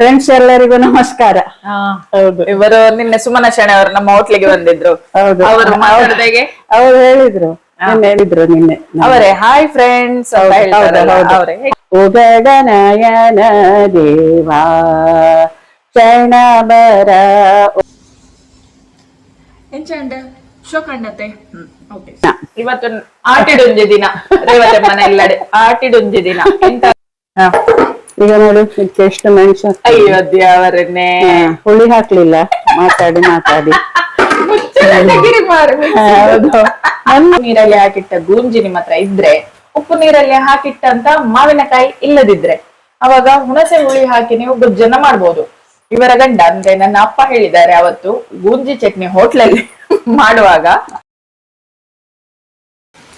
Friends ಎಲ್ಲರಿಗೂ ನಮಸ್ಕಾರ. ಹೌದು. ಇವರು ನಿನ್ನೆ ಸುಮನ ಶೆಣೆ ಅವರು ನಮ್ಮ ಹೋಟ್ಲಿಗೆ ಬಂದಿದ್ರು. ಹೌದು. ಅವರು ಮಾತಾಡಿದಾಗೆ? ಅವ್ರು ಹೇಳಿದ್ರು. ನಿನ್ನೆ ಹೇಳಿದ್ರು ನಿನ್ನೆ. ಅವರೇ ಹಾಯ್ ಫ್ರೆಂಡ್ಸ್ ಅವರೇ. ಉಗಡನಯನ ದೇವಾ ಶರಣ ಬರ. ಎಂಚಂಡ ಶೋಕಣ್ಣತೆ ಓಕೆ. ಇವತ್ತು ಆಟಿಡೊಂಜಿ ದಿನ. ರೇವತೆ ಮನೆ ಎಲ್ಲಡೆ ಆಟಿಡೊಂಜಿ ದಿನ. ಎಂತ. ಈಗ ನೋಡು ಇದಕ್ಕೆ ಎಷ್ಟು ಮೆಣಸು ಅಯ್ಯೋ ದೇವರನ್ನೇ. ಹುಳಿ ಹಾಕ್ಲಿಲ್ಲ. ಮಾತಾಡಿ ಮಾತಾಡಿ. ಹೌದು. ನೀರಲ್ಲಿ ಹಾಕಿಟ್ಟ ಗೂಂಜಿ ನಿಮ್ಮ ಹತ್ರ ಇದ್ರೆ ಉಪ್ಪು ನೀರಲ್ಲಿ ಹಾಕಿಟ್ಟಂತ ಮಾವಿನಕಾಯಿ ಇಲ್ಲದಿದ್ರೆ ಅವಾಗ ಹುಣಸೆ ಹುಳಿ ಹಾಕಿ ನೀವು ಗೊಜ್ಜನ್ನ ಮಾಡ್ಬೋದು. ಇವರ ಗಂಡ ಅಂದ್ರೆ ನನ್ನ ಅಪ್ಪ ಹೇಳಿದ್ದಾರೆ ಅವತ್ತು ಗೂಂಜಿ ಚಟ್ನಿ ಹೋಟ್ಲಲ್ಲಿ ಮಾಡುವಾಗ.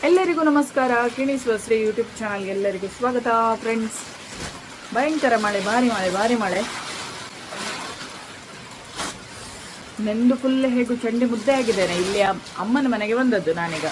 ಎಲ್ಲರಿಗೂ ನಮಸ್ಕಾರ. ಕಿಣಿಸುವ ಶ್ರೀ ಯೂಟ್ಯೂಬ್ ಚಾನಲ್ ಎಲ್ಲರಿಗೂ ಸ್ವಾಗತ ಫ್ರೆಂಡ್ಸ್ ಭಯಂಕರ ಮಳೆ, ಭಾರಿ ಮಳೆ ಭಾರಿ ಮಳೆ. ನೆಂದು ಫುಲ್ ಹೇಗೂ ಚಂಡಿ ಮುದ್ದೆ ಆಗಿದ್ದೇನೆ. ಇಲ್ಲಿ ಅಮ್ಮನ ಮನೆಗೆ ಬಂದದ್ದು ನಾನೀಗ.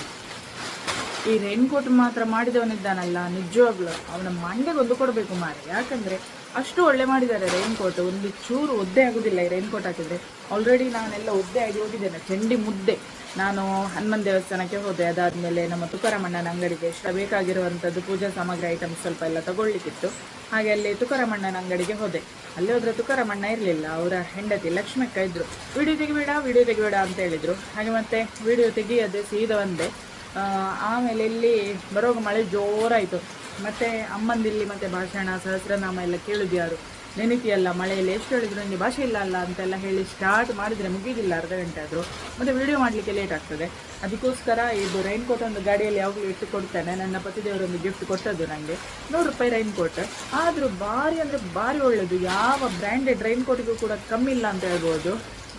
ಈ ರೈನ್ ಕೋಟ್ ಮಾತ್ರ ಮಾಡಿದವನಿದ್ದಾನಲ್ಲ, ನಿಜವಾಗ್ಲು. ಅವನ ಮಂಡೆಗೊಂದು ಕೊಡಬೇಕು ಮಾರೆ. ಯಾಕಂದ್ರೆ ಅಷ್ಟು ಒಳ್ಳೆ ಮಾಡಿದ್ದಾರೆ ರೈನ್ ಕೋಟ್ ಒಂದು ಚೂರು ಒದ್ದೆ ಆಗುದಿಲ್ಲ ಈ ರೈನ್ ಕೋಟ್ ಹಾಕಿದ್ರೆ. ಆಲ್ರೆಡಿ ನಾನೆಲ್ಲ ಒದ್ದೆ ಆಗಿ ಹೋಗಿದ್ದೇನೆ. ಚಂಡಿ ಮುದ್ದೆ. ನಾನು ಹನುಮನ್ ದೇವಸ್ಥಾನಕ್ಕೆ ಹೋದೆ. ಅದಾದ್ಮೇಲೆ ನಮ್ಮ ತುಕಾರಮಣ್ಣನ ಅಂಗಡಿಗೆ ಇಷ್ಟ ಬೇಕಾಗಿರುವಂಥದ್ದು ಪೂಜಾ ಸಾಮಗ್ರಿ ಐಟಮ್ಸ್ ಸ್ವಲ್ಪ ಎಲ್ಲ ತಗೊಳ್ಳಿಕ್ಕಿತ್ತು. ಹಾಗೆ ಅಲ್ಲಿ ತುಕಾರಾಮಣ್ಣನ ಅಂಗಡಿಗೆ ಹೋದೆ. ಅಲ್ಲಿ ಹೋದ್ರೆ ತುಕಾರಮಣ್ಣ ಇರಲಿಲ್ಲ. ಅವರ ಹೆಂಡತಿ ಲಕ್ಷ್ಮಕ್ಕ ಇದ್ದರು ವಿಡಿಯೋ ತೆಗಿಬೇಡ ವಿಡಿಯೋ ತೆಗಿಬೇಡ ಅಂತ ಹೇಳಿದರು. ಹಾಗೆ ಮತ್ತೆ ವಿಡಿಯೋ ತೆಗಿಯೋದೆ ಸೀದಾ ಆ, ಆಮೇಲೆ ಇಲ್ಲಿ ಬರೋ ಮಳೆ ಜೋರಾಯಿತು. ಮತ್ತೆ ಅಮ್ಮಂದಿಲ್ಲಿ ಮತ್ತೆ ಭಾಷಣ ಸಹಸ್ರನಾಮ ಎಲ್ಲ ಕೇಳುದು ಯಾರು ನೆನಪಿಯಲ್ಲ, ಮಳೆಯಲ್ಲಿ ಎಷ್ಟು ಹೇಳಿದ್ರು ನನಗೆ ಭಾಷೆ ಇಲ್ಲ ಅಲ್ಲ ಅಂತೆಲ್ಲ ಹೇಳಿ ಸ್ಟಾರ್ಟ್ ಮಾಡಿದರೆ ಮುಗಿದಿಲ್ಲ ಅರ್ಧ ಗಂಟೆ ಆದರೂ. ಮತ್ತು ವಿಡಿಯೋ ಮಾಡಲಿಕ್ಕೆ ಲೇಟ್ ಆಗ್ತದೆ. ಅದಕ್ಕೋಸ್ಕರ ಇದು ರೈನ್ ಕೋಟ್ ಒಂದು ಗಾಡಿಯಲ್ಲಿ ಯಾವಾಗಲೂ ಇಟ್ಟು ಕೊಡ್ತೇನೆ. ನನ್ನ ಪತಿದೇವರೊಂದು ಗಿಫ್ಟ್ ಕೊಟ್ಟದ್ದು ನನಗೆ ನೂರು ರೂಪಾಯಿ ರೈನ್ ಕೋಟ್ ಆದರೂ ಭಾರಿ ಅಂದರೆ ಭಾರಿ ಒಳ್ಳೆಯದು ಯಾವ ಬ್ರ್ಯಾಂಡೆಡ್ ರೈನ್ ಕೋಟಿಗೂ ಕೂಡ ಕಮ್ಮಿ ಇಲ್ಲ ಅಂತ ಹೇಳ್ಬೋದು.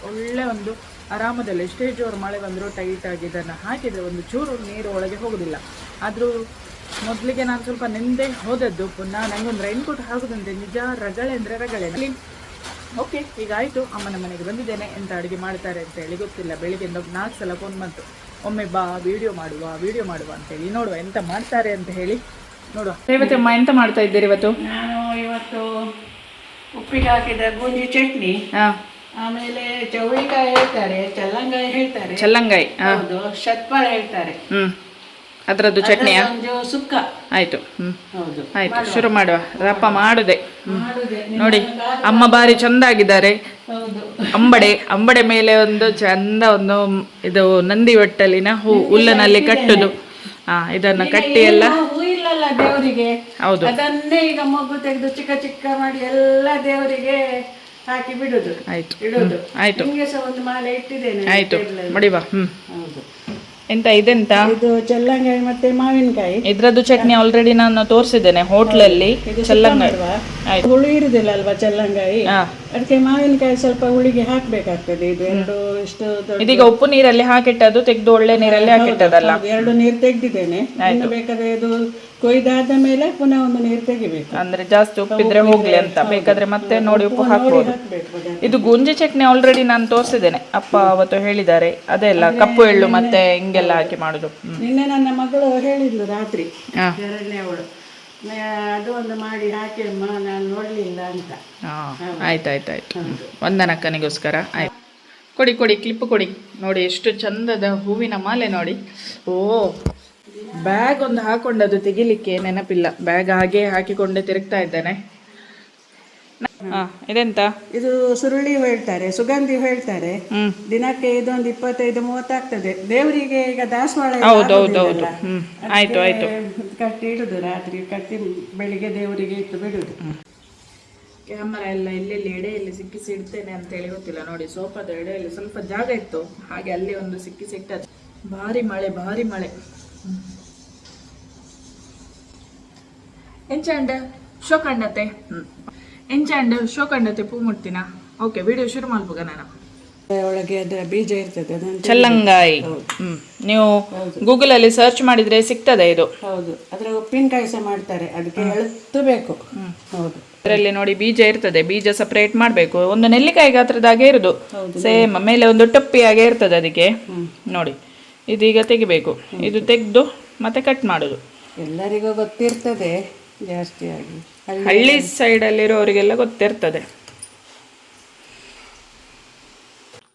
ಒಳ್ಳೆ ಒಂದು ಆರಾಮದಲ್ಲಿ ಎಷ್ಟೇ ಜೋರು ಮಳೆ ಬಂದರೂ ಟೈಟಾಗಿ ಇದನ್ನು ಹಾಕಿದರೆ ಒಂದು ಚೂರು ನೀರು ಒಳಗೆ ಹೋಗೋದಿಲ್ಲ. ಆದರೂ ಮೊದಲಿಗೆ ನಾನು ಸ್ವಲ್ಪ ನಿಂದೆ ಹೋದದ್ದು. ಪುನಃ ನನಗೊಂದು ರೈನ್ ಕೋಟ್ ಹಾಕೋದಂತೆ. ನಿಜ ರಗಳೆ ಅಂದರೆ ರಗಳೆ. ಅಲ್ಲಿ ಓಕೆ ಈಗ ಆಯಿತು. ಅಮ್ಮನ ಮನೆಗೆ ಬಂದಿದ್ದೇನೆ. ಎಂತ ಅಡುಗೆ ಮಾಡ್ತಾರೆ ಅಂತ ಹೇಳಿ ಗೊತ್ತಿಲ್ಲ. ಬೆಳಿಗ್ಗೆ ಒಂದು ನಾಲ್ಕು ಸಲ ಫೋನ್ ಬಂತು. ಒಮ್ಮೆ ಬಾ ವಿಡಿಯೋ ಮಾಡುವ ವಿಡಿಯೋ ಮಾಡುವ ಅಂತೇಳಿ ನೋಡುವ ಎಂತ ಮಾಡ್ತಾರೆ ಅಂತ ಹೇಳಿ ನೋಡುವ. ಅಮ್ಮ ಎಂತ ಮಾಡ್ತಾ ಇದ್ದೀರಿ ಇವತ್ತು? ನಾನು ಇವತ್ತು ಉಪ್ಪಿಗೆ ಹಾಕಿದ ಗೂಂಜಿ ಚಟ್ನಿ. ಹಾಂ. ಆಮೇಲೆ ಚೌಳಿಕಾಯಿ ಹೇಳ್ತಾರೆ ಚಲ್ಲಂಗಾಯಿ ಹೇಳ್ತಾರೆ. ಚಲ್ಲಂಗಾಯಿ ಹೌದು ಶತ್ಪಾಳ ಹೇಳ್ತಾರೆ. ಹ್ಞೂ ಅದರದ್ದು ಚಟ್ನಿಯಾ? ಸುಕ್ಕ. ಆಯಿತು ಹ್ಞೂ ಹೌದು. ಆಯ್ತು ಶುರು ಮಾಡುವ. ರಪ್ಪ ಮಾಡುದೆ. ಹ್ಮ್. ನೋಡಿ ಅಮ್ಮ ಬಾರಿ ಚಂದ ಆಗಿದ್ದಾರೆ ಅಂಬಡೆ ಅಂಬಡೆ ಮೇಲೆ ಒಂದು ಚಂದ ಒಂದು ಇದು ನಂದಿ ಒಟ್ಟಲಿನ ಹೂ ಹುಲ್ಲನಲ್ಲಿ ಕಟ್ಟುದು. ಹಾ ಇದನ್ನ ಕಟ್ಟಿ ಎಲ್ಲ. ದೇವರಿಗೆ? ಹೌದು. ಅದನ್ನೇ ಈಗ ಮಗು ತೆಗೆದು ಚಿಕ್ಕ ಚಿಕ್ಕ ಮಾಡಿ ಎಲ್ಲ ದೇವರಿಗೆ ಹಾಕಿ ಬಿಡುದು. ಆಯ್ತು. ಆಯ್ತು. ಒಂದು ಮಾಲೆ ಇಟ್ಟಿದ್ದೇನೆ ಆಯ್ತು. ಮಡಿವಾ ಹ್ಮ್. ಎಂತ ಇದೆಂತ? ಇದು ಚಲ್ಲಂಗಾಯಿ ಮತ್ತೆ ಮಾವಿನಕಾಯಿ. ಇದ್ರದ್ದು ಚಟ್ನಿ ಆಲ್ರೆಡಿ ನಾನು ತೋರಿಸಿದ್ದೇನೆ ಹೋಟ್ಲಲ್ಲಿ ಚಲ್ಲಂಗಾಯಿ ಆಯ್ತು. ಹುಳಿ ಇರುದಿಲ್ಲ ಅಲ್ವಾ ಚಲ್ಲಂಗಾಯಿ ಅದಕ್ಕೆ ಮಾವಿನಕಾಯಿ ಸ್ವಲ್ಪ ಹುಳಿಗೆ ಹಾಕ್ಬೇಕಾಗ್ತದೆ. ಇದು ಎರಡು ಇಷ್ಟು ಇದೀಗ ಉಪ್ಪು ನೀರಲ್ಲಿ ಹಾಕಿಟ್ಟದ್ದು ತೆಗೆದು ಒಳ್ಳೆ ನೀರಲ್ಲಿ ಹಾಕಿಟ್ಟದಲ್ಲ ಎರಡು ನೀರು ತೆಗ್ದಿದ್ದೇನೆ. ಬೇಕಾದ್ರೆ ಇದು ಕೊಯ್ದಾದ ಮೇಲೆ ಪುನಃ ಒಂದು ನೀರು ತೆಗಿಬೇಕು. ಅಂದ್ರೆ ಜಾಸ್ತಿ ಉಪ್ಪಿದ್ರೆ ಹೋಗ್ಲಿ ಅಂತ. ಬೇಕಾದ್ರೆ ಮತ್ತೆ ನೋಡಿ ಉಪ್ಪು ಹಾಕ್ಬೋದು. ಇದು ಗುಂಜಿ ಚಟ್ನಿ ಆಲ್ರೆಡಿ ನಾನು ತೋರಿಸಿದ್ದೇನೆ. ಅಪ್ಪ ಅವತ್ತು ಹೇಳಿದ್ದಾರೆ. ಅದೇ ಅಲ್ಲ ಕಪ್ಪು ಎಳ್ಳು ಮತ್ತೆ ಹಿಂಗೆಲ್ಲ ಹಾಕಿ ಮಾಡುದು. ನಿನ್ನೆ ನನ್ನ ಮಗಳು ಹೇಳಿದ್ಲು ರಾತ್ರಿ. ಹಾ. ಎರಡನೇ ಅವಳು. ಅದು ಒಂದು ಮಾಡಿ ಹಾಕಿ ಅಮ್ಮ ನಾನು ನೋಡ್ಲಿಲ್ಲ ಅಂತ. ಹಾ ಆಯ್ತಾಯ್ತಾಯ್ತು ವಂದನಕ್ಕನಿಗೋಸ್ಕರ. ಆಯ್ತು. ಕೊಡಿ ಕೊಡಿ ಕ್ಲಿಪ್ ಕೊಡಿ. ನೋಡಿ ಎಷ್ಟು ಚಂದದ ಹೂವಿನ ಮಾಲೆ ನೋಡಿ. ಓ ಬ್ಯಾಗ್ ಒಂದು ಹಾಕೊಂಡದು ತೆಗಿಲಿಕ್ಕೆ ನೆನಪಿಲ್ಲ. ಬ್ಯಾಗ್ ಹಾಗೆ ಹಾಕಿಕೊಂಡು ತಿರುಗ್ತಾ ಇದ್ದೇನೆ. ಹಾ ಇದೆಂತ? ಇದು ಸುರುಳಿ ಹೇಳ್ತಾರೆ ಸುಗಂಧಿ ಹೇಳ್ತಾರೆ. ದಿನಕ್ಕೆ ಇದೊಂದು ಇಪ್ಪತ್ತೈದು ಮೂವತ್ತಾಗ್ತದೆ ದೇವರಿಗೆ ಈಗ ದಾಸವಾಳ ಎಲ್ಲ ಹೌದು ಹೌದು ಹೌದು. ಆಯ್ತು ಆಯ್ತು. ಕಟ್ಟಿ ಇಡುದು ರಾತ್ರಿ ಕಟ್ಟಿ ಬೆಳಿಗ್ಗೆ ದೇವರಿಗೆ ಇಟ್ಟು ಬಿಡುದು. ಕ್ಯಾಮರಾ ಎಲ್ಲ ಎಲ್ಲೆಲ್ಲಿ ಎಡೆಯಲ್ಲಿ ಸಿಕ್ಕಿಸಿ ಇಡ್ತೇನೆ ಅಂತ ಹೇಳಿ ಗೊತ್ತಿಲ್ಲ. ನೋಡಿ ಸೋಫಾದ ಎಡೆಯಲ್ಲಿ ಸ್ವಲ್ಪ ಜಾಗ ಇತ್ತು. ಹಾಗೆ ಅಲ್ಲಿ ಒಂದು ಸಿಕ್ಕಿಸಿ ಇಟ್ಟದ್ದು. ಭಾರಿ ಮಳೆ ಭಾರಿ ಮಳೆ. ಎಂಚಾಂಡ ಶೋಕಂಡತೆ ಹ್ಮ್. ಶೋ ಕಂಡತೆ ಪೂ ಮುಡ್ತೀನ? ಓಕೆ ವಿಡಿಯೋ ಶುರು ಮಾಡ್ಬೋಗ ನಾನು? ಒಳಗೆ ಅದರ ಬೀಜ ಇರ್ತದೆ ಅದನ್ನು ಚಲ್ಲಂಗಾಯಿ. ಹ್ಮ್. ನೀವು ಗೂಗಲ್ ಅಲ್ಲಿ ಸರ್ಚ್ ಮಾಡಿದ್ರೆ ಸಿಗ್ತದೆ ಇದು. ಹೌದು. ಅದರ ಉಪ್ಪಿನಕಾಯಿ ಸಹ ಮಾಡ್ತಾರೆ ಅದಕ್ಕೆ ಎಳುತ್ತು ಬೇಕು. ಹೌದು. ಅದರಲ್ಲಿ ನೋಡಿ ಬೀಜ ಇರ್ತದೆ ಬೀಜ ಸಪರೇಟ್ ಮಾಡಬೇಕು. ಒಂದು ನೆಲ್ಲಿಕಾಯಿ ಗಾತ್ರದಾಗೆ ಇರುದು. ಸೇಮ್ ಮೇಲೆ ಒಂದು ಟೊಪ್ಪಿಯಾಗೆ ಇರ್ತದೆ ಅದಕ್ಕೆ. ನೋಡಿ. ಇದೀಗ ತೆಗಿಬೇಕು. ಇದು ತೆಗೆದು ಮತ್ತೆ ಕಟ್ ಮಾಡೋದು. ಎಲ್ಲರಿಗೂ ಗೊತ್ತಿರ್ತದೆ ಜಾಸ್ತಿಯಾಗಿ ಹಳ್ಳಿ ಸೈಡಲ್ಲಿರೋರಿಗೆಲ್ಲ ಗೊತ್ತಿರ್ತದೆ.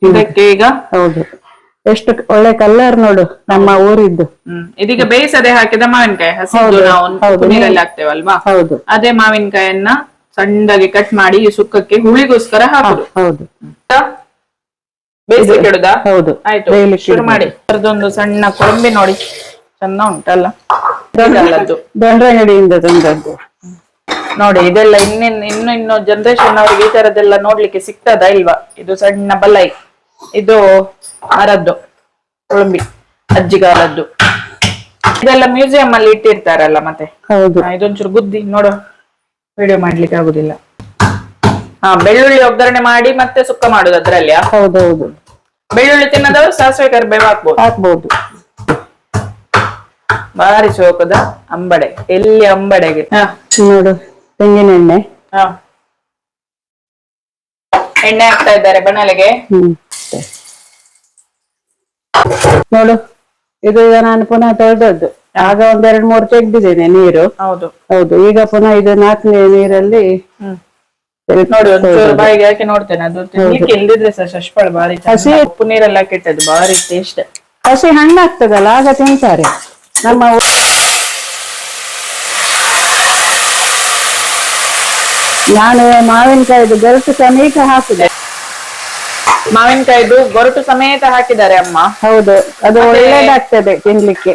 ಇದಕ್ಕೆ ಈಗ ಹೌದು. ಎಷ್ಟು ಒಳ್ಳೆ ಕಲರ್ ನೋಡು ನಮ್ಮ ಊರಿದ್ದು. ಇದೀಗ ಬೇಯಿಸದೆ ಹಾಕಿದ ಮಾವಿನಕಾಯಿ ಹಸಿದು ನಾವು ನೀರಲ್ಲಿ ಹಾಕ್ತೇವಲ್ವಾ? ಹೌದು. ಅದೇ ಮಾವಿನಕಾಯನ್ನ ಸಣ್ಣದಾಗಿ ಕಟ್ ಮಾಡಿ ಸುಕ್ಕಕ್ಕೆ ಹುಳಿಗೋಸ್ಕರ ಹಾಕುದು. ಹೌದು. ಬೇಯಿಸ್ಲಿಕ್ಕೆ ಇಡುದಾ ಹೌದು. ಆಯ್ತು ಶುರು ಮಾಡಿ. ಅದೊಂದು ಸಣ್ಣ ಕೊಳಂಬಿ ನೋಡಿ. ಚೆನ್ನ ಉಂಟಲ್ಲ? ದೊಂಡ್ರಂಗಡಿಯಿಂದ ತಂದದ್ದು. ನೋಡಿ ಇದೆಲ್ಲ ಇನ್ನೇನ್ ಇನ್ನು ಇನ್ನು ಜನರೇಷನ್ ಅವ್ರಿಗೆ ಈ ತರದೆಲ್ಲ ನೋಡ್ಲಿಕ್ಕೆ ಸಿಗ್ತದಾ ಇಲ್ವಾ? ಇದು ಸಣ್ಣ ಬಲೈ. ಇದು ಮರದ್ದು ಕೊಳಂಬಿ ಅಜ್ಜಿಗಾಲದ್ದು. ಇದೆಲ್ಲ ಮ್ಯೂಸಿಯಂ ಅಲ್ಲಿ ಇಟ್ಟಿರ್ತಾರಲ್ಲ ಮತ್ತೆ? ಹೌದು. ಇದೊಂಚೂರು ಗುದ್ದಿ ನೋಡು. ವಿಡಿಯೋ ಮಾಡ್ಲಿಕ್ಕೆ ಆಗುದಿಲ್ಲ. ಹಾ ಬೆಳ್ಳುಳ್ಳಿ ಒಗ್ಗರಣೆ ಮಾಡಿ ಮತ್ತೆ ಸುಕ್ಕ ಮಾಡುದು ಅದ್ರಲ್ಲಿ ಹೌದೌದು. ಬೆಳ್ಳುಳ್ಳಿ ತಿನ್ನದವರು ಸಾಸಿವೆ ಕರಿಬೇವು ಹಾಕ್ಬೋದು. ಹಾಕ್ಬಹುದು ಭಾರಿ ಶೋಕದ ಅಂಬಡೆ ಎಲ್ಲಿ ಅಂಬಡೆಗೆ. ಹಾ ನೋಡು ತೆಂಗಿನ ಎಣ್ಣೆ. ಹಾ. ಎಣ್ಣೆ ಹಾಕ್ತಾ ಇದ್ದಾರೆ ಬಣಲೆಗೆ ಹ್ಮ್. ನೋಡು ಇದು ಈಗ ನಾನು ಪುನಃ ತೊಳೆದದ್ದು. ಆಗ ಒಂದೆರಡು ಮೂರು ತೆಗ್ದಿದ್ದೇನೆ ನೀರು. ಹೌದು. ಹೌದು ಈಗ ಪುನಃ ಇದು ನಾಲ್ಕನೇ ನೀರಲ್ಲಿ ಹ್ಮ್. ನೋಡಿ ಒಂಚೂರು. ಬಾಯಿಗೆ ಹಾಕಿ ನೋಡ್ತೇನೆ. ಅದು ತಿನ್ಲಿಕ್ಕೆ ಇಲ್ದಿದ್ರೆ ಸರ್ ಶಶ್ಫಳ ಬಾರಿ. ಹಸಿ- ಉಪ್ಪು ನೀರೆಲ್ಲ ಕೆಟ್ಟದ್ದು ಬಾರಿ ಟೇಸ್ಟ್ ಹಸಿ ಹಣ್ಣಾಗ್ತದಲ್ಲ ಆಗ ತಿಂತಾರೆ. ನಮ್ಮ ನಾನು ಮಾವಿನಕಾಯಿದು ಬೆರೆತು ಸಮೇತ ಹಾಕಿದೆ. ಮಾವಿನಕಾಯ್ದು ಗೊರಟು ಸಮೇತ ಹಾಕಿದ್ದಾರೆ ಅಮ್ಮ. ಹೌದು ಅದು ಒಳ್ಳೇದಾಗ್ತದೆ ತಿನ್ಲಿಕ್ಕೆ.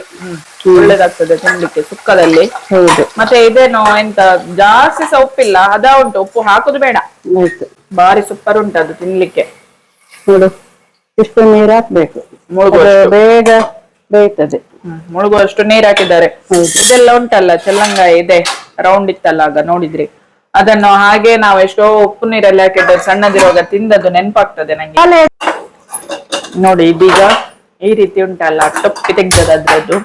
ಒಳ್ಳೇದಾಗ್ತದೆ ತಿನ್ಲಿಕ್ಕೆ ಸುಕ್ಕದಲ್ಲಿ. ಹೌದು. ಮತ್ತೆ ಇದೇನು ಎಂತ ಜಾಸ್ತಿ ಸಹ ಉಪ್ಪಿಲ್ಲ ಹದ ಉಂಟು ಉಪ್ಪು ಹಾಕುದು ಬೇಡ. ಆಯ್ತು. ಬಾರಿ ಸೂಪರ್ ಉಂಟು ಅದು ತಿನ್ಲಿಕ್ಕೆ. ನೋಡು ಇಷ್ಟು ನೀರು ಹಾಕ್ಬೇಕು. ಮುಳುಗುವಷ್ಟು. ಅದು ಬೇಗ ಬೇಯ್ತದೆ. ಮುಳುಗುವಷ್ಟು ನೀರ್ ಹಾಕಿದ್ದಾರೆ. ಇದೆಲ್ಲ ಉಂಟಲ್ಲ ಚೆಲ್ಲಂಗಾಯಿ ಇದೆ ರೌಂಡ್ ಇತ್ತಲ್ಲ ಆಗ ನೋಡಿದ್ರಿ. ಅದನ್ನು ಹಾಗೆ ನಾವು ಎಷ್ಟೋ ಉಪ್ಪು ನೀರಲ್ಲಿ ಹಾಕಿದ್ರೆ ಸಣ್ಣದಿರುವಾಗ ತಿಂದದ್ದು ನೆನಪಾಗ್ತದೆ ನಂಗೆ. ನೋಡಿ ಇದೀಗ ಈ ರೀತಿ ಉಂಟಲ್ಲ ಟೊಪ್ಪಿ ತೆಗ್ದದ ಅದ್ರದ್ದು.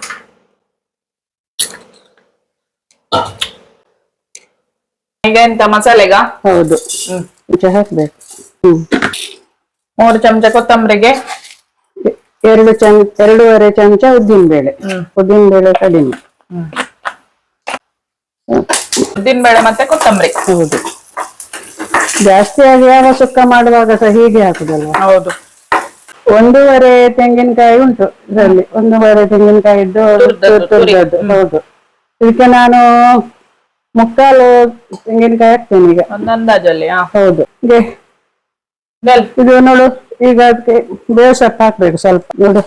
ಈಗ ಎಂತ? ಮಸಾಲೆಗ ಹೌದು. ಮುಂಚೆ ಹಾಕ್ಬೇಕು. ಹ್ಮ್. ಮೂರು ಚಮಚ ಕೊತ್ತಂಬರಿಗೆ. ಎರಡು ಚಮ ಎರಡೂವರೆ ಚಮಚ ಉದ್ದಿನ ಬೇಳೆ. ಉದ್ದಿನ ಬೇಳೆ ಕಡಿಮೆ ಉದ್ದಿನಬೇಳೆ ಮತ್ತೆ ಕೊತ್ತಂಬರಿ. ಹೌದು. ಜಾಸ್ತಿ ಆಗಿ ಯಾವ ಸುಕ್ಕ ಮಾಡುವಾಗ ಸಹ ಹೀಗೆ ಹಾಕುದಲ್ಲ ಹೌದು. ಒಂದೂವರೆ ತೆಂಗಿನಕಾಯಿ ಉಂಟು ಇದರಲ್ಲಿ. ಒಂದೂವರೆ ತೆಂಗಿನಕಾಯಿ ಇದ್ದು. ಹೌದು. ಇದಕ್ಕೆ ನಾನು ಮುಕ್ಕಾಲು ತೆಂಗಿನಕಾಯಿ ಹಾಕ್ತೇನೆ ಈಗ. ಒಂದು ಅಂದಾಜಲ್ಲಿ ಹಾ ಹೌದು. ಹೀಗೆ ಇದು ನೋಡು ಈಗ ಅದಕ್ಕೆ ಬೇವು ಸೊಪ್ಪು ಹಾಕ್ಬೇಕು ಸ್ವಲ್ಪ ನೋಡು.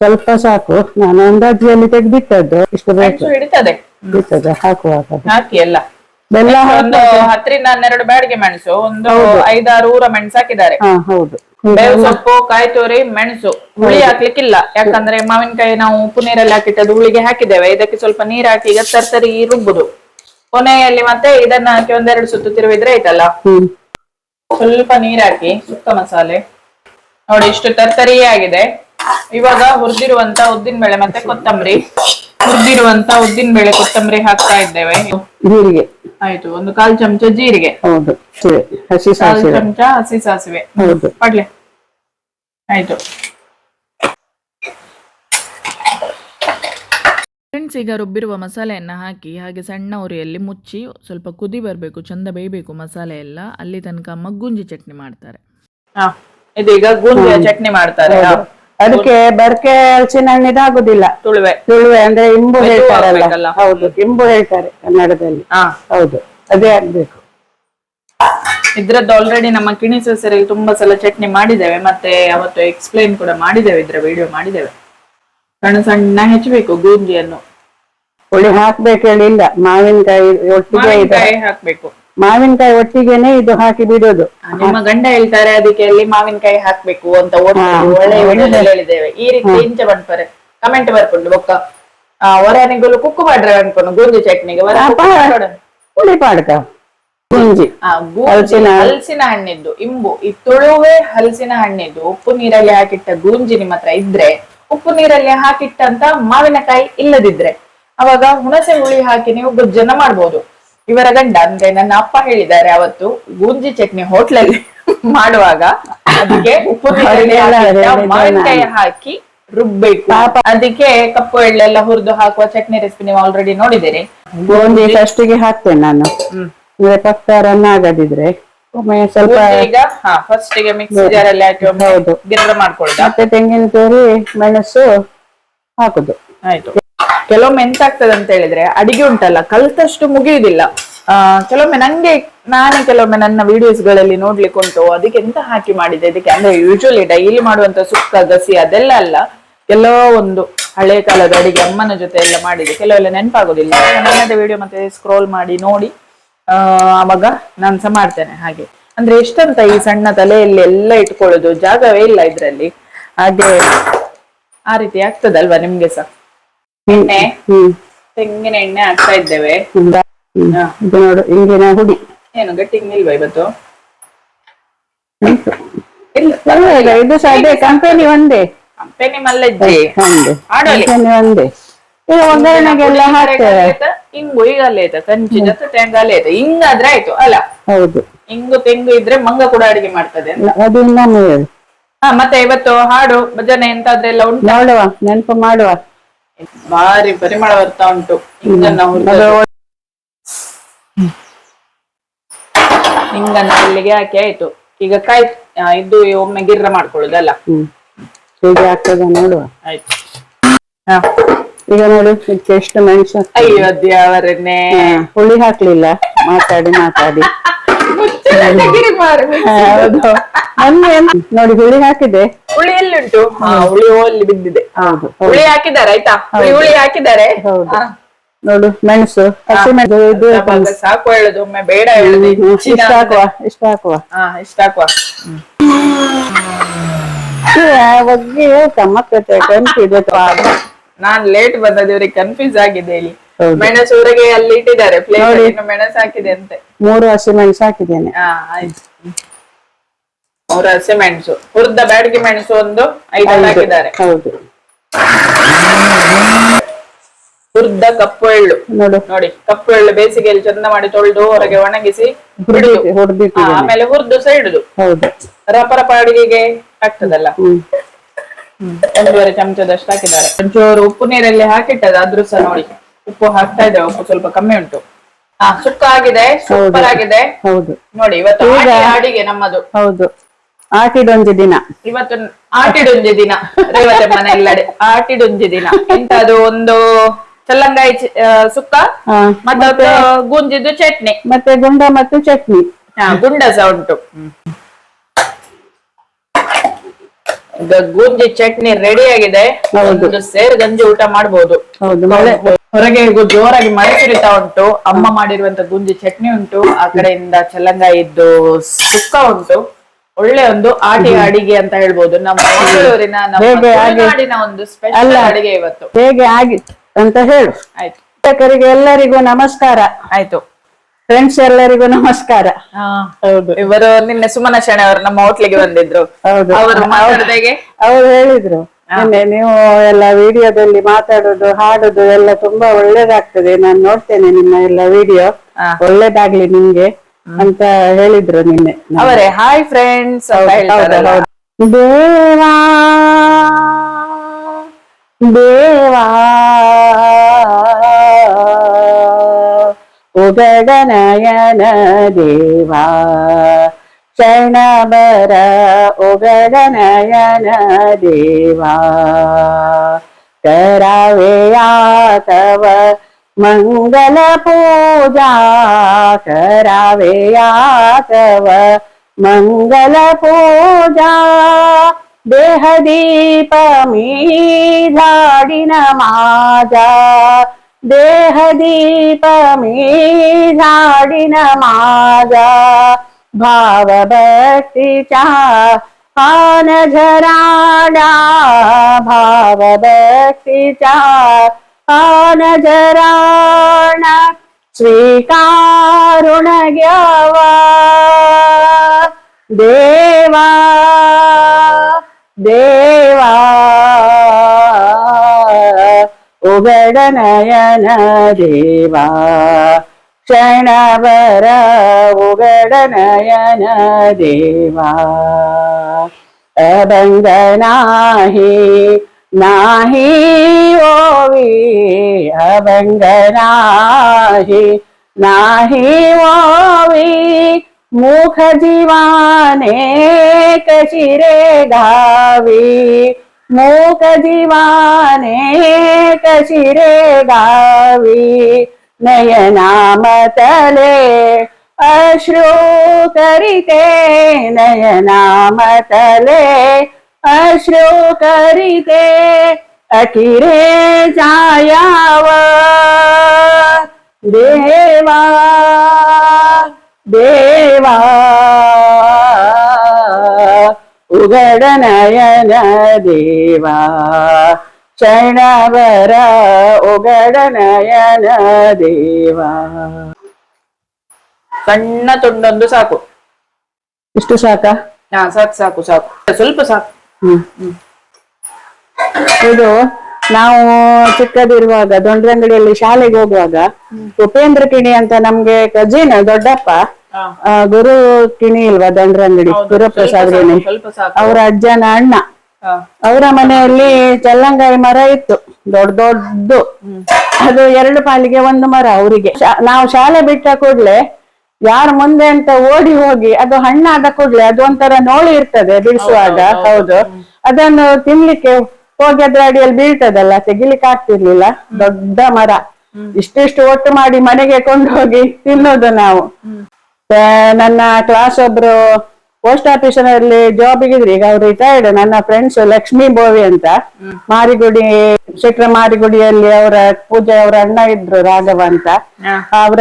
ಸ್ವಲ್ಪ ಸಾಕು. ನಾನು ಅಂದಾಜಿಯಲ್ಲಿ ತೆಗೆದಿಟ್ಟದ್ದು ಇಷ್ಟು ಬೇಕು. ಮೆಣಸು ಹಿಡಿತದೆ. ಹಿಡಿತದೆ ಹಾಕುವಾಗ. ಹಾಕಿ ಎಲ್ಲ. ಬೆಲ್ಲ ಒಂದು ಹತ್ತರಿಂದ ಹನ್ನೆರಡು ಬ್ಯಾಡಿಗೆ ಮೆಣಸು ಒಂದು ಐದಾರು ಊರ ಮೆಣಸು ಹಾಕಿದ್ದಾರೆ ಹಾ ಹೌದು. ಬೇವು ಸೊಪ್ಪು ಕಾಯಿ ತೋರಿ ಮೆಣಸು. ಹುಳಿ ಹಾಕ್ಲಿಕ್ಕಿಲ್ಲ. ಯಾಕಂದ್ರೆ ಮಾವಿನಕಾಯಿ ನಾವು ಉಪ್ಪು ನೀರಲ್ಲಿ ಹಾಕಿಟ್ಟದ್ದು ಹುಳಿಗೆ ಹಾಕಿದ್ದೇವೆ. ಇದಕ್ಕೆ ಸ್ವಲ್ಪ ನೀರ್ ಹಾಕಿ ಈಗ ತರ್ತರಿ ರುಬ್ಬುದು. ಕೊನೆಯಲ್ಲಿ ಮತ್ತೆ ಇದನ್ನ ಹಾಕಿ ಒಂದೆರಡು ಸುತ್ತು ತಿರುವಿದ್ರೆ ಆಯ್ತಲ್ಲ? ಸ್ವಲ್ಪ ನೀರ್ ಹಾಕಿ ಸುತ್ತ ಮಸಾಲೆ. ನೋಡಿ ಇಷ್ಟು ತರ್ತರಿ ಆಗಿದೆ. ಇವಾಗ ಹುರಿದಿರುವಂತ ಉದ್ದಿನ ಬೇಳೆ ಮತ್ತೆ ಕೊತ್ತಂಬರಿ. ಹುರಿದಿರುವಂತ ಉದ್ದಿನ ಬೇಳೆ ಕೊತ್ತಂಬರಿ ಹಾಕ್ತಾ ಇದ್ದೇವೆ. ಆಯ್ತು ಒಂದು ಕಾಲ್ ಚಮಚ ಜೀರಿಗೆ. ಹೌದು ಸರಿ. ಹಸಿ ಕಾಲ್ ಸಾಸಿವೆ. ಚಮಚ ಹಸಿ ಸಾಸಿವೆ. ಹೌದು. ಪಡ್ಲೆ. ಆಯ್ತು. ಫ್ರೆಂಡ್ಸ್ ಈಗ ರುಬ್ಬಿರುವ ಮಸಾಲೆಯನ್ನು ಹಾಕಿ ಹಾಗೆ ಸಣ್ಣ ಉರಿಯಲ್ಲಿ ಮುಚ್ಚಿ ಸ್ವಲ್ಪ ಕುದಿ ಬರಬೇಕು ಚಂದ ಬೇಯಬೇಕು ಮಸಾಲೆ ಎಲ್ಲ ಅಲ್ಲಿ ತನಕ ಮಗ್ಗುಂಜಿ ಚಟ್ನಿ ಮಾಡ್ತಾರೆ. ಇದೀಗ ಗೂಂಜಿಯ ಚಟ್ನಿ ಮಾಡ್ತಾರೆ. ಹೌದು. ಅದಕ್ಕೆ ಬರ್ಕೆ ಹಲಸಿನ ಹಣ್ಣಿದ ಆಗುದಿಲ್ಲ ತುಳುವೆ. ತುಳುವೆ ಅಂದ್ರೆ ಇಂಬು ಹೇಳ್ತಾರಲ್ಲ. ಹೌದು. ಇಂಬು ಹೇಳ್ತಾರೆ ಕನ್ನಡದಲ್ಲಿ. ಹಾ. ಹೌದು ಅದೇ ಆಗ್ಬೇಕು. ಇದ್ರದ್ದು ಆಲ್ರೆಡಿ ನಮ್ಮ ಕಿಣಿ ಸೊಸೆರಿಗೆ ತುಂಬಾ ಸಲ ಚಟ್ನಿ ಮಾಡಿದ್ದೇವೆ ಮತ್ತೆ ಅವತ್ತು ಎಕ್ಸ್ಪ್ಲೈನ್ ಕೂಡ ಮಾಡಿದ್ದೇವೆ ಇದ್ರ ವಿಡಿಯೋ ಮಾಡಿದ್ದೇವೆ. ಸಣ್ಣ ಸಣ್ಣ ಹೆಚ್ಚಬೇಕು ಗೂಂಜಿಯನ್ನು ಹುಳಿ ಹಾಕ್ಬೇಕು ಹೇಳಿಲ್ಲ ಮಾವಿನಕಾಯಿ ಒಟ್ಟಿಗೆ ಹಾಕ್ಬೇಕು. ಮಾವಿನಕಾಯಿ ಒಟ್ಟಿಗೆನೆ ಇದು ಹಾಕಿ ಬಿಡೋದು. ನಿಮ್ಮ ಗಂಡ ಹೇಳ್ತಾರೆ ಅದಕ್ಕೆ ಅಲ್ಲಿ ಮಾವಿನಕಾಯಿ ಹಾಕ್ಬೇಕು ಅಂತ. ಒಳ್ಳೆ ಹೇಳಿದ್ದೇವೆ. ಈ ರೀತಿ ಇಂಚ ಬಂದ್ಪರೆ. ಕಮೆಂಟ್ ಬರ್ಕೊಂಡು ಬೊಕ್ಕ. ಆ ಒರನಿಗೊಲು ಕುಕ್ಕು ಮಾಡ್ರೆ ಅನ್ಕೊಂಡು ಗೋಧಿ ಚಟ್ನಿಗೆ. ಹುಳಿ ಪಾಡ್ಕ. ಗುಂಜಿ. ಹಲಸಿನ ಹಣ್ಣಿದ್ದು. ಇಂಬು. ಈ ತುಳುವೆ ಹಲಸಿನ ಹಣ್ಣಿದ್ದು. ಉಪ್ಪು ನೀರಲ್ಲಿ ಹಾಕಿಟ್ಟ ಗೂಂಜಿ ನಿಮ್ಮ ಹತ್ರ ಇದ್ರೆ ಉಪ್ಪು ನೀರಲ್ಲಿ ಹಾಕಿಟ್ಟಂತ ಮಾವಿನಕಾಯಿ ಇಲ್ಲದಿದ್ರೆ ಅವಾಗ ಹುಣಸೆ ಹುಳಿ ಹಾಕಿ ನೀವು ಗೊಜ್ಜನ್ನ ಮಾಡ್ಬೋದು. ಇವರ ಗಂಡ ಅಂದ್ರೆ ನನ್ನ ಅಪ್ಪ ಹೇಳಿದ್ದಾರೆ ಅವತ್ತು ಗೂಂಜಿ ಚಟ್ನಿ ಹೋಟ್ಲಲ್ಲಿ ಮಾಡುವಾಗ. ಅದಕ್ಕೆ ಉಪ್ಪು ಮಾವಿನಕಾಯಿ ಹಾಕಿ ರುಬ್ಬೇಕು. ಅದಕ್ಕೆ ಕಪ್ಪು ಎಳ್ಳೆಲ್ಲ ಹುರಿದು ಹಾಕುವ ಚಟ್ನಿ ರೆಸಿಪಿ ನೀವು ಆಲ್ರೆಡಿ ನೋಡಿದಿರಿ. ಫಸ್ಟ್ಗೆ ಹಾಕ್ತೇನೆ ನಾನು. ಪಕ್ಕ ರನ್ ಆಗದಿದ್ರೆ ಸ್ವಲ್ಪ ಈಗ ಫಸ್ಟ್ಗೆ ಮಿಕ್ಸಿ ಜಾರ್ ಅಲ್ಲಿ ಹಾಕಿ ಹೌದು. ಗಿರ್ರ ಮಾಡ್ಕೊಳ್ದ. ಮತ್ತೆ ತೆಂಗಿನ ತುರಿ ಮೆಣಸು ಹಾಕುದು. ಆಯ್ತು. ಕೆಲವೊಮ್ಮೆ ಎಂತ ಆಗ್ತದೆ ಅಂತ ಹೇಳಿದ್ರೆ ಅಡಿಗೆ ಉಂಟಲ್ಲ, ಕಲ್ತಷ್ಟು ಮುಗಿಯುವುದಿಲ್ಲ ಆ, ಕೆಲವೊಮ್ಮೆ ನಂಗೆ, ನಾನೇ ಕೆಲವೊಮ್ಮೆ ನನ್ನ ವಿಡಿಯೋಸ್ಗಳಲ್ಲಿ ನೋಡ್ಲಿಕ್ಕೆ ಉಂಟು, ಅದಕ್ಕೆ ಎಂತ ಹಾಕಿ ಮಾಡಿದೆ, ಇದಕ್ಕೆ ಅಂದ್ರೆ ಯೂಶುವಲಿ ಡೈಲಿ ಮಾಡುವಂತ ಸುಕ್ಕ, ಗಸಿ, ಅದೆಲ್ಲ ಅಲ್ಲ, ಎಲ್ಲೋ ಒಂದು ಹಳೆ ಕಾಲದ ಅಡಿಗೆ ಅಮ್ಮನ ಜೊತೆ ಎಲ್ಲ ಮಾಡಿದೆ. ಕೆಲವೆಲ್ಲ ನೆನಪಾಗೋದಿಲ್ಲ. ನನ್ನದೇ ವಿಡಿಯೋ ಮತ್ತೆ ಸ್ಕ್ರೋಲ್ ಮಾಡಿ, ನೋಡಿ, ಆ ಅವಾಗ ನಾನು ಸಹ ಮಾಡ್ತೇನೆ ಹಾಗೆ. ಅಂದ್ರೆ ಎಷ್ಟಂತ ಈ ಸಣ್ಣ ತಲೆಯಲ್ಲಿ ಎಲ್ಲ ಇಟ್ಕೊಳ್ಳೋದು, ಜಾಗವೇ ಇಲ್ಲ ಇದ್ರಲ್ಲಿ. ಹಾಗೆ ಆ ರೀತಿ ಆಗ್ತದಲ್ವಾ ನಿಮ್ಗೆ ಸಹ ಎಣ್ಣೆ? ಹ್ಮ್. ತೆಂಗಿನ ಎಣ್ಣೆ ಹಾಕ್ತಾ ಇದ್ದೇವೆ. ಹ್ಮ್. ಹ್ಮ್. ಹಾ. ಇದು ನೋಡು ಇಂಗಿನ ಹುಡಿ. ಏನು ಗಟ್ಟಿಂಗ್ ಇಲ್ವಾ ಇವತ್ತು? ಉಂಟು ಇಲ್ಲ. ಪರವಾಗಿಲ್ಲ ಇದು ಸಹ ಅದೇ ಕಂಪನಿ ಒಂದೇ. ಕಂಪೆನಿ ಮಲ್ಲಜ್ಜಿ ಒಂದೇ ಆಡೋಲಿ. ಕಂಪನಿ ಒಂದೇ. ಈಗ ಒಗ್ಗರಣೆಗೆಲ್ಲ ಹಾಕ್ತೇವೆ ಹಿಂಗು ಈಗ ಲೇತ ಕಂಚಿ ಜೊತೆ ತೆಂಗಾ ಲೇತ ಹಿಂಗಾದ್ರೆ ಆಯ್ತು ಅಲ್ಲ? ಹೌದು. ಹಿಂಗು ತೆಂಗು ಇದ್ರೆ ಮಂಗ ಕೂಡ ಅಡಿಗೆ ಮಾಡ್ತದೆ. ಅದು ಇನ್ನೊಮ್ಮೆ ಹೇಳು. ಹಾ ಮತ್ತೆ ಇವತ್ತು ಹಾಡು ಭಜನೆ ಎಂತಾದ್ರೆ ಎಲ್ಲ ಉಂಟು? ನೋಡುವ ನೆನಪು ಮಾಡುವ. ಭಾರಿ ಪರಿಮಳ ಬರ್ತಾ ಉಂಟು. ಹಿಂಗನ್ನ ಅಲ್ಲಿಗೆ ಹಿಂಗನ್ನ ಇಲ್ಲಿಗೆ ಹಾಕಿ ಆಯ್ತು. ಈಗ ಕಾಯ್ ಇದು ಒಮ್ಮೆ ಗಿರ್ರ ಮಾಡ್ಕೊಳ್ಳುದಲ್ಲ ಹೇಗೆ ಆಗ್ತದೆ ನೋಡುವ. ಆಯ್ತು. ಹಾ. ಈಗ ನೋಡು ಎಷ್ಟು ಮನುಷ್ಯ ಅಯ್ಯೋ ದೇವರನ್ನೇ ಹುಳಿ ಹಾಕ್ಲಿಲ್ಲ. ಮಾತಾಡಿ ಮಾತಾಡಿ. ಹೌದು. ಮೊನ್ನೆ ಎಂತ- ನೋಡಿ ಹುಳಿ ಹಾಕಿದೆ ಹುಳಿ ಎಲ್ಲಿಂಟು? ಹಾ. ಹುಳಿ ಅಲ್ಲಿ ಬಿದ್ದಿದೆ. ಹೌದು. ಹುಳಿ ಹಾಕಿದ್ದಾರೆ ಆಯ್ತಾ? ಹುಳಿ ಹುಳಿ ಹಾಕಿದ್ದಾರೆ. ಹೌದು. ಹಾ. ನೋಡು ಮೆಣಸು ಹಸಿಮೆಣಸು ಇದು ಅವಾಗ ಸಾಕು ಹೇಳುದು ಒಮ್ಮೆ ಬೇಡ ಹೇಳುದು ಹೆಚ್ಚಿನ ಇಷ್ಟ ಹಾಕುವ ಇಷ್ಟ ಹಾಕುವ. ಹಾ ಇಷ್ಟ ಹಾಕುವ. ಬಗ್ಗೆ ನಾನ್ ಲೇಟ್ ಬಂದದ್ದು ಇವ್ರಿಗೆ ಕನ್ಫ್ಯೂಸ್ ಆಗಿದೆ ಹೌದು. ಮೆಣಸು ಊರಿಗೆ ಅಲ್ಲಿ ಇಟ್ಟಿದ್ದಾರೆ ಪ್ಲೇಟ್ ಮೆಣಸು ಹಾಕಿದೆ ಅಂತೆ ಮೂರು ಹಸಿಮೆಣಸು ಹಾಕಿದ್ದೇನೆ. ಹಾ ಆಯ್ತು. ಮೂರು ಹಸಿ ಮೆಣಸು ಹುರಿದ ಬ್ಯಾಡಗಿ ಮೆಣಸು ಒಂದು ಐದು ಹಾಕಿದ್ದಾರೆ. ಹೌದು. ಹುರಿದ ಕಪ್ಪು ಎಳ್ಳು. ನೋಡು. ನೋಡಿ ಕಪ್ಪು ಎಳ್ಳು ಬೇಸಿಗೆಯಲ್ಲಿ ಚಂದ ಮಾಡಿ ತೊಳೆದು ಹೊರಗೆ ಒಣಗಿಸಿ ಹುರಿದಿಟ್ಟು ಆಮೇಲೆ ಹುರಿದು ಸಹ ಇಡುದು. ಹೌದು. ರಪ ರಪ ಅಡಿಗೆಗೆ ಆಗ್ತದಲ್ಲ. ಒಂದೂವರೆ ಚಮಚದಷ್ಟು ಹಾಕಿದ್ದಾರೆ. ಒಂಚೂರು ಉಪ್ಪು ನೀರಲ್ಲಿ ಹಾಕಿಟ್ಟದ ಆದ್ರೂ ಸಹ ನೋಡಿ. ಉಪ್ಪು ಹಾಕ್ತಾ ಇದ್ದೇವೆ ಉಪ್ಪು ಸ್ವಲ್ಪ ಕಮ್ಮಿ ಉಂಟು. ಹಾ ಸುಕ್ಕ ಆಗಿದೆ ಸೂಪರ್ ಆಗಿದೆ ಹೌದು ನೋಡಿ ಇವತ್ತು ಈಗ- ಅಡಿಗೆ ನಮ್ಮದು. ಹೌದು. ಆಟಿಡೊಂಜಿ ದಿನ. ಇವತ್ತು ಆಟಿಡೊಂಜಿ ದಿನ ರೇವತಮ್ಮನ ಎಲ್ಲಡೆ ಆಟಿಡೊಂಜಿ ದಿನ. ಎಂತದು ಒಂದು ಚಲ್ಲಂಗಾಯಿ ಸುಕ್ಕ ಮತ್ತೆ ಮತ್ತೊಂದು ಗುಂಜಿದ್ದು ಚಟ್ನಿ. ಮತ್ತೆ ಗುಂಡ ಮತ್ತು ಚಟ್ನಿ. ಹಾ ಗುಂಡ ಸಹ ಉಂಟು. ಈಗ ಗೂಂಜಿ ಚಟ್ನಿ ರೆಡಿ ಆಗಿದೆ. ಒಂದು ಸೇರ್ ಗಂಜಿ ಊಟ ಮಾಡಬಹುದು ಹೌದು ಮಳೆ ಹೊರಗೆ ಜೋರಾಗಿ ಮಳೆ ಸುರಿತಾ ಉಂಟು. ಅಮ್ಮ ಮಾಡಿರುವಂತ ಗೂಂಜಿ ಚಟ್ನಿ ಉಂಟು. ಆ ಕಡೆಯಿಂದ ಚಲ್ಲಂಗಾಯಿದ್ದು ಸುಕ್ಕ ಉಂಟು. ಒಳ್ಳೆ ಒಂದು ಆಟಿ ಅಡಿಗೆ ಅಂತ ಹೇಳ್ಬೋದು. ನಮ್ಮ ಮಂಗಳೂರಿನ ನಮ್ಮ ಹೇಗೆ. ಒಂದು ಸ್ಪೆಷಲ್. ಅಡಿಗೆ ಇವತ್ತು. ಹೇಗೆ ಆಗಿತ್ತು ಅಂತ ಹೇಳು. ಆಯ್ತು. ಎಲ್ಲರಿಗೂ ನಮಸ್ಕಾರ. ಆಯ್ತು. ಫ್ರೆಂಡ್ಸ್ ಎಲ್ಲರಿಗೂ ನಮಸ್ಕಾರ. ಹೌದು. ಇವರು ನಿನ್ನೆ ಸುಮನ ಶೆಣೆ ಅವರು ನಮ್ಮ ಹೋಟ್ಲಿಗೆ ಬಂದಿದ್ರು. ಹೌದು. ಅವರು ಮಾತಾಡಿದಾಗೆ ಅವ್ರು ಹೇಳಿದ್ರು. ನಿನ್ನೆ ನೀವು ಎಲ್ಲ ವಿಡಿಯೋದಲ್ಲಿ ಮಾತಾಡೋದು ಹಾಡೋದು ಎಲ್ಲ ತುಂಬಾ ಒಳ್ಳೇದಾಗ್ತದೆ. ನಾನು ನೋಡ್ತೇನೆ ನಿಮ್ಮ ಎಲ್ಲ ವಿಡಿಯೋ. ಒಳ್ಳೇದಾಗ್ಲಿ ನಿಮ್ಗೆ ಅಂತ ಹೇಳಿದ್ರು ನಿನ್ನೆ. ಅವರೇ ಹಾಯ್ ಫ್ರೆಂಡ್ಸ್ ದೇವಾ ದೇವಾ. जडनयन देवा शरणबर उगडनयन देवा करावेया तव मङ्गलपूजा। करावेया तव मङ्गलपूजा। देहदीपमी धाडिन माजा देहदीपमे झाडिन माझा भावभक्तीचा आन झराडा भावभक्तीचा आन झराणा स्वीकारुण घ्यावा देवा देवा। उघड नयन देवा क्षणभर उघड नयन देवा अभंग नाही नाही ओवी अभंग नाही नाही मूक जीवाने कशिरे गावी नयनामतले अश्रू करिते नयनामतले अश्रू करिते अखिरे जायाव। देवा देवा। ಉಗಡನಯನ ದೇವಾ ಶರಣವರ ಉಗಡನಯನ ದೇವಾ ಸಣ್ಣ ತುಂಡೊಂದು ಸಾಕು. ಇಷ್ಟು ಸಾಕಾ? ಹಾ ಸಾಕು ಸಾಕು ಸಾಕು. ಸ್ವಲ್ಪ ಸಾಕು. ಹ್ಮ್. ಇದು ನಾವು ಚಿಕ್ಕದಿರುವಾಗ ದೊಂಡ್ರಂಗಡಿಯಲ್ಲಿ ಶಾಲೆಗೆ ಹೋಗುವಾಗ ಉಪೇಂದ್ರ ಕಿಣಿ ಅಂತ ನಮ್ಗೆ ಕಜಿನ್ ದೊಡ್ಡಪ್ಪ ಗುರು ಕಿಣಿ ಇಲ್ವಾ ದಂಡ್ರಂಗಡಿ? ಅಂಗಡಿ ಗುರುಪ್ರಸಾದ್ ಅವ್ರ ಅಜ್ಜನ ಅಣ್ಣ ಅವರ ಮನೆಯಲ್ಲಿ ಚಲ್ಲಂಗಾಯಿ ಮರ ಇತ್ತು ದೊಡ್ಡ ದೊಡ್ಡದು. ಅದು ಎರಡು ಪಾಲಿಗೆ ಒಂದು ಮರ ಅವರಿಗೆ. ನಾವು ಶಾಲೆ ಬಿಟ್ಟ ಕೂಡ್ಲೆ ಯಾರು ಮುಂದೆ ಅಂತ ಓಡಿ ಹೋಗಿ ಅದು ಹಣ್ಣಾದ ಕೂಡ್ಲೆ ಅದು ಒಂಥರ ನೋಳಿ ಇರ್ತದೆ ಬಿಡಿಸುವಾಗ ಹೌದು ಅದನ್ನು ತಿನ್ಲಿಕ್ಕೆ ಹೋಗಿ ಅದ್ರ ಅಡಿಯಲ್ಲಿ ಬೀಳ್ತದಲ್ಲ ತೆಗಿಲಿಕ್ಕೆ ಆಗ್ತಿರ್ಲಿಲ್ಲ. ದೊಡ್ಡ ಮರ. ಇಷ್ಟಿಷ್ಟು ಒಟ್ಟು ಮಾಡಿ ಮನೆಗೆ ಕೊಂಡು ಹೋಗಿ ತಿನ್ನೋದು ನಾವು. ನನ್ನ ಕ್ಲಾಸ್ ಒಬ್ರು ಪೋಸ್ಟ್ ಆಫೀಸಿನಲ್ಲಿ ಜಾಬ್ ಇದ್ರಿ ಈಗ ಅವ್ರು ರಿಟೈರ್ಡ್ ನನ್ನ ಫ್ರೆಂಡ್ಸ್ ಲಕ್ಷ್ಮೀ ಬೋವಿ ಅಂತ. ಮಾರಿಗುಡಿ ಶೆಟ್ರ ಮಾರಿಗುಡಿಯಲ್ಲಿ ಅವರ ಪೂಜೆ ಅವರ ಅಣ್ಣ ಇದ್ರು ರಾಘವ ಅಂತ. ಅವರ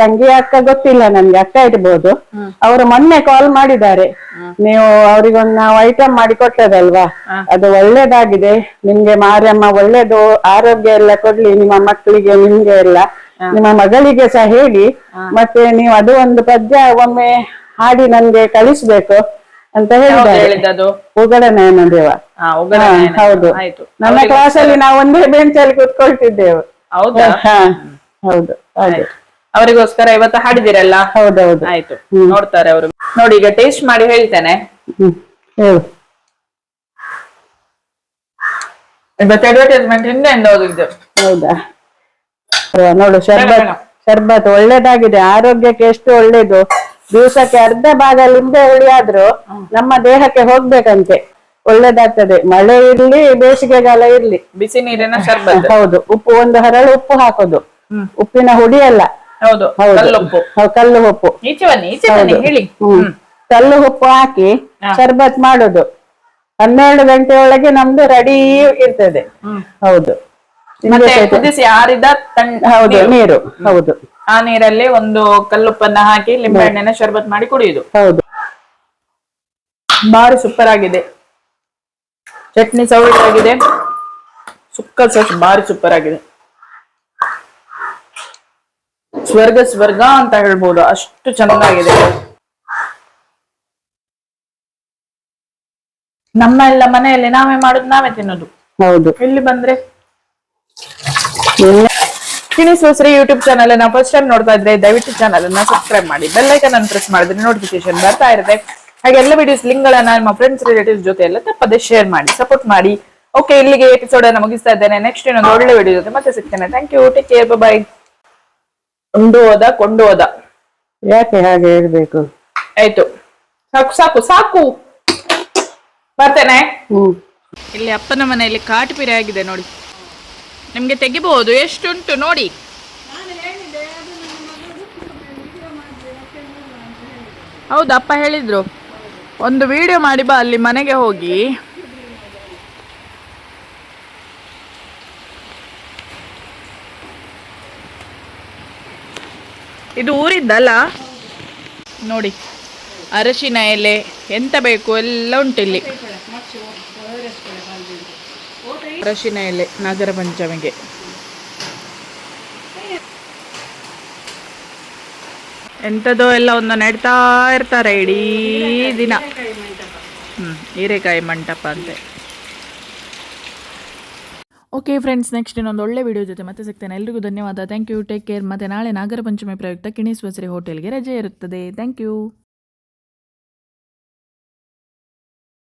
ತಂಗಿ ಅಕ್ಕ ಗೊತ್ತಿಲ್ಲ ನನ್ಗೆ ಅಕ್ಕ ಇರ್ಬೋದು. ಅವರು ಮೊನ್ನೆ ಕಾಲ್ ಮಾಡಿದ್ದಾರೆ. ನೀವು ಅವ್ರಿಗೊಂದ್ ನಾವು ಐಟಮ್ ಮಾಡಿ ಕೊಟ್ಟದಲ್ವಾ? ಅದು ಒಳ್ಳೇದಾಗಿದೆ. ನಿಮ್ಗೆ ಮಾರಿಯಮ್ಮ ಒಳ್ಳೇದು ಆರೋಗ್ಯ ಎಲ್ಲ ಕೊಡ್ಲಿ ನಿಮ್ಮ ಮಕ್ಕಳಿಗೆ ನಿಮ್ಗೆ ಎಲ್ಲ. ನಿಮ್ಮ ಮಗಳಿಗೆ ಸಹ ಹೇಳಿ ಮತ್ತೆ ನೀವು ಅದು ಒಂದು ಪದ್ಯ ಒಮ್ಮೆ ಹಾಡಿ ನನ್ಗೆ ಕಳಿಸ್ಬೇಕು ಅಂತ ಹೇಳಿದ್ದಾರೆ. ಹೇಳಿದ್ದದು? ಉಗಡ ನಯನ ದೇವ. ಹೌದು. ನನ್ನ ಕ್ಲಾಸ್ ಅಲ್ಲಿ ನಾವು ಒಂದೇ ಬೆಂಚ್ ಅಲ್ಲಿ ಕೂತ್ಕೊಳ್ತಿದ್ದೆವು. ಹೌದಾ? ಹಾಗೆ. ಅವರಿಗೋಸ್ಕರ ಇವತ್ತು ಹಾಡಿದಿರಲ್ಲ? ಹೌದೌದು ಆಯ್ತು. ನೋಡ್ತಾರೆ ಅವರು. ನೋಡಿ ಈಗ ಟೇಸ್ಟ್ ಮಾಡಿ ಹೇಳ್ತೇನೆ. ಇವತ್ತು ಅಡ್ವರ್ಟೈಸ್ಮೆಂಟ್ ಹಿಂದೆ ಹೌದಾ? ನೋಡು ಶರ್ಬತ್. ಶರ್ಬತ್ ಒಳ್ಳೇದಾಗಿದೆ. ಆರೋಗ್ಯಕ್ಕೆ ಎಷ್ಟು ಒಳ್ಳೇದು. ದಿವಸಕ್ಕೆ ಅರ್ಧ ಭಾಗ ಲಿಂಬೆ ಹುಳಿ ಆದ್ರೂ ನಮ್ಮ ದೇಹಕ್ಕೆ ಹೋಗ್ಬೇಕಂತೆ. ಒಳ್ಳೇದಾಗ್ತದೆ. ಮಳೆ ಇರ್ಲಿ ಬೇಸಿಗೆಗಾಲ ಇರ್ಲಿ. ಬಿಸಿ ನೀರಿನ ಶರ್ಬತ್. ಹೌದು ಉಪ್ಪು ಒಂದು ಹರಳು ಉಪ್ಪು ಹಾಕೋದು. ಉಪ್ಪಿನ ಹುಡಿ ಅಲ್ಲ. ಹೌದು ಕಲ್ಲು ಉಪ್ಪು. ಕಲ್ಲು ಉಪ್ಪು. ಹಾಕಿ ಶರ್ಬತ್ ಮಾಡೋದು. ಹನ್ನೆರಡು ಗಂಟೆ ಒಳಗೆ ನಮ್ದು ರೆಡಿ ಇರ್ತದೆ. ಹೌದು. ಮತ್ತೆ ಕುದಿಸಿ ಆರಿದ ತಣ್ಣ ಹೌದು ನೀರು. ಹೌದು. ಆ ನೀರಲ್ಲಿ ಒಂದು ಕಲ್ಲುಪ್ಪನ್ನ ಹಾಕಿ ಲಿಂಬೆಹಣ್ಣಿನ ಶರ್ಬತ್ ಮಾಡಿ ಕುಡಿಯುದು. ಹೌದು. ಬಾರಿ ಸೂಪರ್ ಆಗಿದೆ ಚಟ್ನಿ ಸೌಳಾಗಿದೆ ಸುಕ್ಕ ಸಸ್ ಬಾರಿ ಸೂಪರ್ ಆಗಿದೆ ಸ್ವರ್ಗ ಸ್ವರ್ಗ ಅಂತ ಹೇಳ್ಬೋದು. ಅಷ್ಟು ಚೆನ್ನಾಗಿದೆ. ನಮ್ಮ ಎಲ್ಲ ಮನೆಯಲ್ಲಿ ನಾವೇ ಮಾಡುದು ನಾವೇ ತಿನ್ನೋದು. ಹೌದು. ಇಲ್ಲಿ ಬಂದ್ರೆ? ಎಲ್ಲ ಕಿಣಿಸೋಸ್ರಿ ಯೂಟ್ಯೂಬ್ ಚಾನಲ್ ಅನ್ನ ಫಸ್ಟ್ ಟೈಮ್ ನೋಡ್ತಾ ಇದ್ರೆ ದಯವಿಟ್ಟು ಚಾನಲ್ ಅನ್ನ ಸಬ್ಸ್ಕ್ರೈಬ್ ಮಾಡಿ. ಬೆಲ್ ಐಕನ್ ಅನ್ನು ಪ್ರೆಸ್ ಮಾಡಿದ್ರೆ ನೋಟಿಫಿಕೇಶನ್ ಬರ್ತಾ ಇರುತ್ತೆ. ಹಾಗೆ ಎಲ್ಲ ವಿಡಿಯೋಸ್ ಲಿಂಕ್ ಗಳನ್ನ ನಿಮ್ಮ ಫ್ರೆಂಡ್ಸ್ ರಿಲೇಟಿವ್ಸ್ ಜೊತೆ ಎಲ್ಲ ತಪ್ಪದೆ ಶೇರ್ ಮಾಡಿ ಸಪೋರ್ಟ್ ಮಾಡಿ. ಓಕೆ ಇಲ್ಲಿಗೆ ಎಪಿಸೋಡ್ ಅನ್ನ ಮುಗಿಸ್ತಾ ಇದ್ದೇನೆ. ನೆಕ್ಸ್ಟ್ ಇನ್ನೊಂದು ಒಳ್ಳೆ ವಿಡಿಯೋ ಜೊತೆ ಮತ್ತೆ ಸಿಗ್ತೇನೆ. Thank you take care bye ಕೊಂಡು ಹೋದ ಕೊಂಡು ಹೋದ ಯಾಕೆ ಹಾಗೆ ಹೇಳ್ಬೇಕು? ಆಯ್ತು. ಸಾಕು ಸಾಕು ಸಾಕು. ಬರ್ತೇನೆ. ಹ್ಮ್. ಇಲ್ಲಿ ಅಪ್ಪನ ಮನೆಯಲ್ಲಿ ಕಾಟುಪಿರಿ ಆಗಿದೆ ನೋಡಿ. ನಿಮ್ಗೆ ತೆಗಿಬಹುದು ಎಷ್ಟುಂಟು ನೋಡಿ. ಹೌದು ಅಪ್ಪ ಹೇಳಿದ್ರು. ಒಂದು ವಿಡಿಯೋ ಮಾಡಿ ಬಾ ಅಲ್ಲಿ ಮನೆಗೆ ಹೋಗಿ. ಇದು ಊರಿದ್ದಲ್ಲ? ನೋಡಿ ಅರಶಿನ ಎಲೆ ಎಂತ ಬೇಕು? ಎಲ್ಲ ಉಂಟಿಲ್ಲಿ. ಅರಶಿನ ಎಲೆ ನಾಗರ ಪಂಚಮಿಗೆ. ಎಂಥದೋ ಎಲ್ಲ ಒಂದು ನೆಡ್ತಾ ಇರ್ತಾರೆ ಇಡೀ ದಿನ. ಹ್ಮ್, ಹೀರೆಕಾಯಿ ಮಂಟಪ ಅಂತೆ. ಓಕೆ ಫ್ರೆಂಡ್ಸ್ ನೆಕ್ಸ್ಟ್ ಇನ್ನೊಂದು ಒಳ್ಳೆ ವಿಡಿಯೋ ಜೊತೆ ಮತ್ತೆ ಸಿಗ್ತೇನೆ. ಎಲ್ರಿಗೂ ಧನ್ಯವಾದ. ಥ್ಯಾಂಕ್ ಯು ಟೇಕ್ ಕೇರ್ ಮತ್ತೆ ನಾಳೆ ನಾಗರ ಪಂಚಮಿ ಪ್ರಯುಕ್ತ ಕಿಣಿಸ್ವಸರಿ ಹೋಟೆಲ್ಗೆ ರಜೆ ಇರುತ್ತದೆ. Thank you